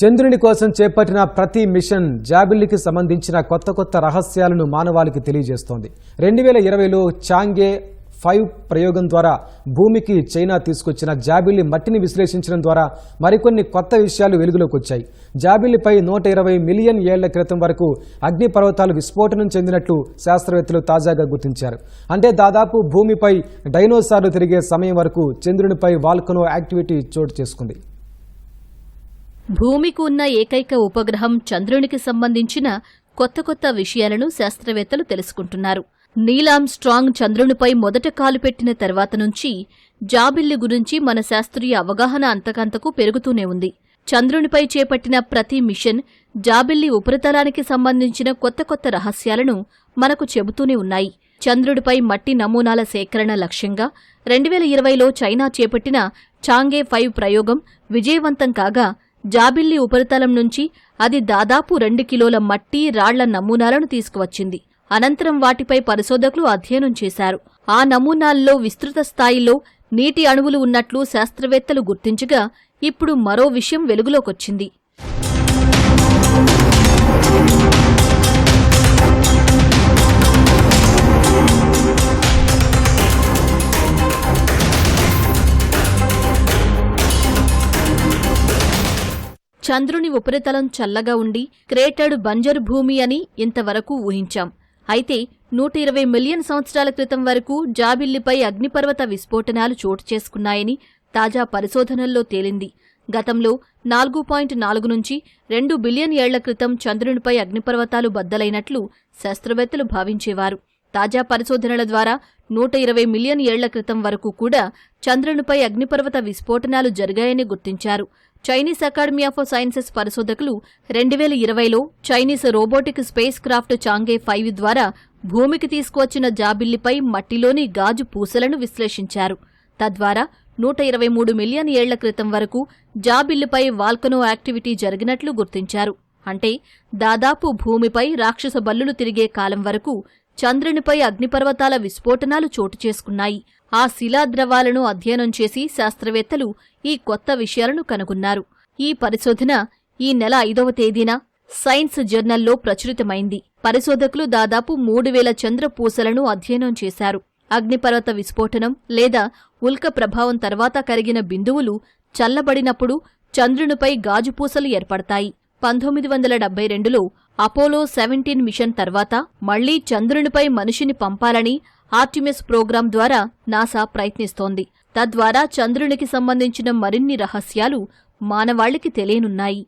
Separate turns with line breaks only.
చంద్రుని కోసం చేపట్టిన ప్రతి మిషన్ జాబిల్లికి సంబంధించిన కొత్త కొత్త రహస్యాలను మానవాళికి తెలియజేస్తోంది. రెండు వేల ఇరవైలో చాంగే ఫైవ్ ప్రయోగం ద్వారా భూమికి చైనా తీసుకొచ్చిన జాబిల్లి మట్టిని విశ్లేషించడం ద్వారా మరికొన్ని కొత్త విషయాలు వెలుగులోకి వచ్చాయి. జాబిల్లిపై నూట ఇరవై మిలియన్ ఏళ్ళ క్రితం వరకు అగ్నిపర్వతాలు విస్ఫోటనం చెందినట్లు శాస్త్రవేత్తలు తాజాగా గుర్తించారు. అంటే దాదాపు భూమిపై డైనోసార్లు తిరిగే సమయం వరకు చంద్రునిపై వాల్కనో యాక్టివిటీ చోటు చేసుకుంది.
భూమికి ఉన్న ఏకైక ఉపగ్రహం చంద్రునికి సంబంధించిన కొత్త కొత్త విషయాలను శాస్త్రవేత్తలు తెలుసుకుంటున్నారు. నీలాం స్ట్రాంగ్ చంద్రునిపై మొదట కాలు పెట్టిన తర్వాత నుంచి జాబిల్లి గురించి మన శాస్త్రీయ అవగాహన అంతకంతకు పెరుగుతూనే ఉంది. చంద్రునిపై చేపట్టిన ప్రతి మిషన్ జాబిల్లి ఉపరితలానికి సంబంధించిన కొత్త కొత్త రహస్యాలను మనకు చెబుతూనే ఉన్నాయి. చంద్రుడిపై మట్టి నమూనాల సేకరణ లక్ష్యంగా రెండు వేల ఇరవైలో చైనా చేపట్టిన చాంగే ఫైవ్ ప్రయోగం విజయవంతం కాగా జాబిల్లి ఉపరితలం నుంచి అది దాదాపు రెండు కిలోల మట్టి రాళ్ళ నమూనాలను తీసుకువచ్చింది. అనంతరం వాటిపై పరిశోధకులు అధ్యయనం చేశారు. ఆ నమూనాల్లో విస్తృత స్థాయిలో నీటి అణువులు ఉన్నట్లు శాస్త్రవేత్తలు గుర్తించగా ఇప్పుడు మరో విషయం వెలుగులోకొచ్చింది. చంద్రుని ఉపరితలం చల్లగా ఉండి క్రేటెడ్ బంజరు భూమి అని ఇంతవరకు ఊహించాం. అయితే నూట ఇరవై మిలియన్ సంవత్సరాల క్రితం వరకు జాబిల్లిపై అగ్నిపర్వత విస్ఫోటనాలు చోటు చేసుకున్నాయని తాజా పరిశోధనల్లో తేలింది. గతంలో నాలుగు పాయింట్ నాలుగు నుంచి రెండు బిలియన్ ఏళ్ళ క్రితం చంద్రునిపై అగ్నిపర్వతాలు బద్దలైనట్లు శాస్త్రవేత్తలు భావించేవారు. తాజా పరిశోధనల ద్వారా నూట ఇరవై మిలియన్ ఏళ్ళ క్రితం వరకు కూడా చంద్రునిపై అగ్నిపర్వత విస్ఫోటనాలు జరిగాయని గుర్తించారు. చైనీస్ అకాడమీ ఆఫ్ సైన్సెస్ పరిశోధకులు రెండు వేల ఇరవైలో Chinese robotic spacecraft Chang'e five ద్వారా భూమికి తీసుకువచ్చిన జాబిల్లిపై మట్టిలోని గాజు పూసలను విశ్లేషించారు. తద్వారా నూట ఇరవై మూడు మిలియన్ ఏళ్ళ క్రితం వరకు జాబిల్లిపై వాల్కనో యాక్టివిటీ జరిగినట్లు గుర్తించారు. అంటే దాదాపు భూమిపై రాక్షస బల్లులు తిరిగే కాలం వరకు చంద్రునిపై అగ్నిపర్వతాల విస్ఫోటనాలు చోటు చేసుకున్నాయి. ఆ శిలాద్రవాలను అధ్యయనం చేసి శాస్త్రవేత్తలు ఈ కొత్త విషయాలను కనుగొన్నారు. ఈ పరిశోధన ఈ నెల ఐదవ తేదీన సైన్స్ జర్నల్లో ప్రచురితమైంది. పరిశోధకులు దాదాపు మూడు వేల చంద్రపూసలను అధ్యయనం చేశారు. అగ్నిపర్వత విస్ఫోటనం లేదా ఉల్క ప్రభావం తర్వాత కరిగిన బిందువులు చల్లబడినప్పుడు చంద్రునిపై గాజుపూసలు ఏర్పడతాయి. పంతొమ్మిది వందల డెబ్బై రెండులో అపోలో సెవెంటీన్ మిషన్ తర్వాత మళ్ళీ చంద్రునిపై మనిషిని పంపాలని ఆర్టిమిస్ ప్రోగ్రాం ద్వారా నాసా ప్రయత్నిస్తోంది. తద్వారా చంద్రునికి సంబంధించిన మరిన్ని రహస్యాలు మానవాళికి తెలియనున్నాయి.